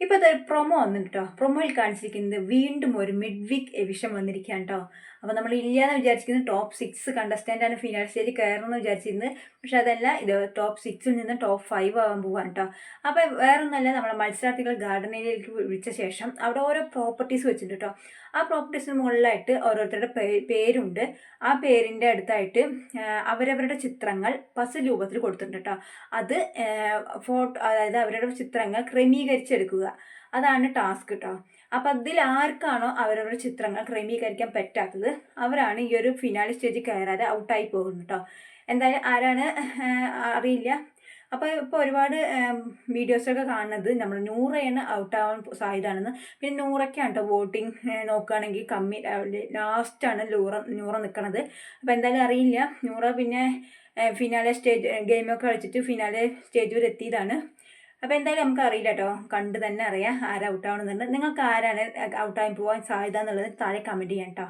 ഇപ്പോൾ അതൊരു പ്രൊമോ വന്നിട്ട് കേട്ടോ പ്രൊമോയിൽ കാണിച്ചിരിക്കുന്നത് വീണ്ടും ഒരു മിഡ് വീക്ക് എവിഷൻ വന്നിരിക്കുകയാണ് കേട്ടോ അപ്പോൾ നമ്മൾ ഇല്ലാന്ന് വിചാരിച്ചിരിക്കുന്നത് ടോപ്പ് സിക്സ് കണ്ടസ്റ്റന്റാണ് ഫിനാൽ സ്റ്റേജിൽ കയറണമെന്ന് വിചാരിച്ചിരുന്നത്. പക്ഷേ അതല്ല ഇത് ടോപ്പ് സിക്സിൽ നിന്ന് ടോപ്പ് ഫൈവ് ആവാൻ പോവാണ് കേട്ടോ അപ്പോൾ വേറൊന്നല്ല നമ്മളെ മത്സരാർത്ഥികൾ ഗാർഡൻ ഏരിയയിലേക്ക് വിളിച്ച ശേഷം അവിടെ ഓരോ പ്രോപ്പർട്ടീസ് വെച്ചിട്ടുണ്ട് കേട്ടോ ആ പ്രോപ്പർട്ടീസിന് മുകളിലായിട്ട് ഓരോരുത്തരുടെ പേരുണ്ട്. ആ പേരിന്റെ അടുത്തായിട്ട് അവരവരുടെ ചിത്രങ്ങൾ പസ് രൂപത്തിൽ കൊടുത്തിട്ടുണ്ട് കേട്ടോ അത് ഫോട്ടോ അതായത് അവരുടെ ചിത്രങ്ങൾ ക്രമീകരിച്ചെടുക്കുക. അതാണ് ടാസ്ക് കേട്ടോ അപ്പം അതിൽ ആർക്കാണോ അവരവരുടെ ചിത്രങ്ങൾ ക്രമീകരിക്കാൻ പറ്റാത്തത് അവരാണ് ഈ ഒരു ഫിനാലി സ്റ്റേജിൽ കയറാതെ ഔട്ടായി പോകുന്നത് കേട്ടോ എന്തായാലും ആരാണ് അറിയില്ല. അപ്പോൾ ഇപ്പോൾ ഒരുപാട് വീഡിയോസൊക്കെ കാണുന്നത് നമ്മൾ നൂറയാണ് ഔട്ടാവാൻ സാധ്യതയാണെന്ന് പിന്നെ നൂറൊക്കെയാണ് കേട്ടോ വോട്ടിംഗ് നോക്കുകയാണെങ്കിൽ കമ്മി ലാസ്റ്റാണ് നൂറ നൂറ നിൽക്കണത് അപ്പോൾ എന്തായാലും അറിയില്ല. നൂറ പിന്നെ ഫിനാലെ സ്റ്റേജ് ഗെയിമൊക്കെ കളിച്ചിട്ട് ഫിനാലെ സ്റ്റേജ് വരെ എത്തിയതാണ്. അപ്പോൾ എന്തായാലും നമുക്ക് അറിയില്ല കേട്ടോ കണ്ട് തന്നെ അറിയാം ആരാ ഔട്ടാവണമെന്നുണ്ട് നിങ്ങൾക്ക് ആരാണ് ഔട്ട് ആയി പോകാൻ സാധ്യത എന്നുള്ളത് താഴെ കമന്റ് ചെയ്യാം കേട്ടോ